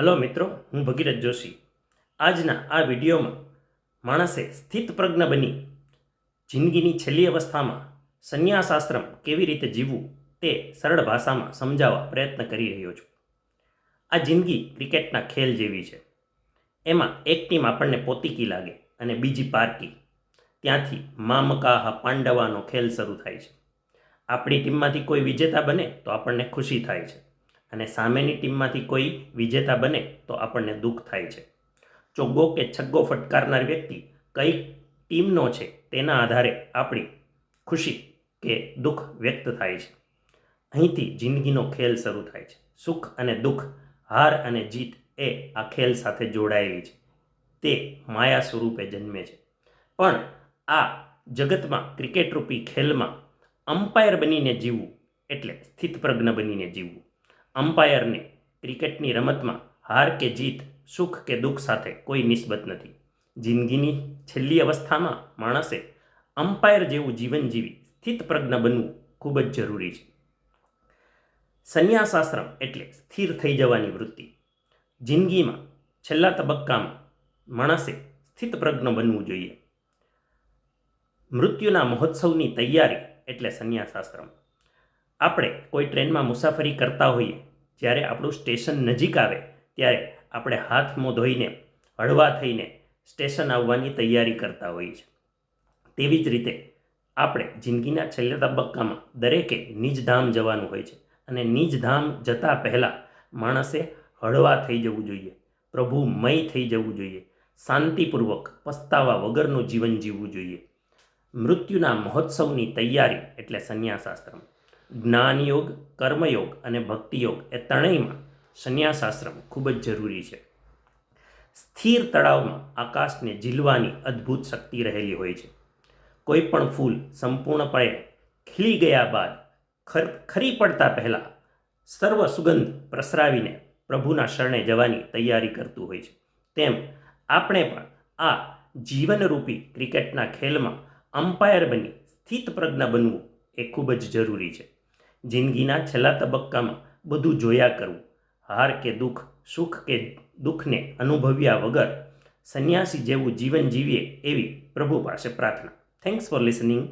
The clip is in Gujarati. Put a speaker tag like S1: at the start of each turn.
S1: હલો મિત્રો, હું ભગીરથ જોશી. આજના આ વિડીયોમાં માણસે સ્થિતપ્રજ્ઞ બની જિંદગીની છેલ્લી અવસ્થામાં સંન્યાસાશ્રમ કેવી રીતે જીવવું તે સરળ ભાષામાં સમજાવવા પ્રયત્ન કરી રહ્યો છું. આ જિંદગી ક્રિકેટના ખેલ જેવી છે. એમાં એક ટીમ આપણને પોતીકી લાગે અને બીજી પારકી. ત્યાંથી મામકાહ પાંડવાનો ખેલ શરૂ થાય છે. આપણી ટીમમાંથી કોઈ વિજેતા બને તો આપણને ખુશી થાય છે. અને સામેની ટીમમાંથી કોઈ વિજેતા બને તો આપણને દુઃખ થાય છે. ચોગ્ગો કે છગ્ગો ફટકારનાર વ્યક્તિ કઈ ટીમનો છે તેના આધારે આપણી ખુશી કે દુઃખ વ્યક્ત થાય છે. અહીંથી જિંદગીનો ખેલ શરૂ થાય છે. સુખ અને દુઃખ, હાર અને જીત એ આ ખેલ સાથે જોડાયેલી છે. તે માયા સ્વરૂપે જન્મે છે. પણ આ જગતમાં ક્રિકેટરૂપી ખેલમાં અમ્પાયર બનીને જીવવું એટલે સ્થિતપ્રજ્ઞ બનીને જીવવું. અમ્પાયરને ક્રિકેટની રમતમાં હાર કે જીત, સુખ કે દુઃખ સાથે કોઈ નિસ્બત નથી. જિંદગીની છેલ્લી અવસ્થામાં માણસે અમ્પાયર જેવું જીવન જીવી સ્થિતપ્રજ્ઞ બનવું ખૂબ જ જરૂરી છે. સંન્યાસાશ્રમ એટલે સ્થિર થઈ જવાની વૃત્તિ. જિંદગીમાં છેલ્લા તબક્કામાં માણસે સ્થિતપ્રજ્ઞ બનવું જોઈએ. મૃત્યુના મહોત્સવની તૈયારી એટલે સંન્યાસ આશ્રમ આપણે કોઈ ટ્રેનમાં મુસાફરી કરતા હોઈએ, જ્યારે આપણું સ્ટેશન નજીક આવે, ત્યારે આપણે હાથ મોં ધોઈને હળવા થઈને સ્ટેશન આવવાની તૈયારી કરતા હોઈએ છીએ. તેવી જ રીતે આપણે જિંદગીના છેલ્લા તબક્કામાં દરેકે નિજધામ જવાનું હોય છે અને નિજધામ જતાં પહેલાં માણસે હળવા થઈ જવું જોઈએ પ્રભુમય થઈ જવું જોઈએ, શાંતિપૂર્વક પસ્તાવા વગરનું જીવન જીવવું જોઈએ. મૃત્યુના મહોત્સવની તૈયારી એટલે સંન્યાસાશ્રમ. જ્ઞાનયોગ, કર્મયોગ અને ભક્તિયોગ એ ત્રણેયમાં સંન્યાસાશ્રમ ખૂબ જ જરૂરી છે. સ્થિર તળાવમાં આકાશને ઝીલવાની અદ્ભુત શક્તિ રહેલી હોય છે. કોઈ પણ ફૂલ સંપૂર્ણપણે ખીલી ગયા બાદ ખર, ખરી પડતા પહેલાં સર્વ સુગંધ પ્રસરાવીને પ્રભુના શરણે જવાની તૈયારી કરતું હોય છે. તેમ આપણે પણ આ જીવનરૂપી ક્રિકેટના ખેલમાં અમ્પાયર બની સ્થિતપ્રજ્ઞ બનવું એ ખૂબ જ જરૂરી છે. જિંદગીના છેલ્લા તબક્કામાં બધું જોયા કરવું હાર કે દુઃખ, સુખ કે દુઃખને અનુભવ્યા વગર સંન્યાસી જેવું જીવન જીવીએ એવી પ્રભુ પાસે પ્રાર્થના. Thanks for listening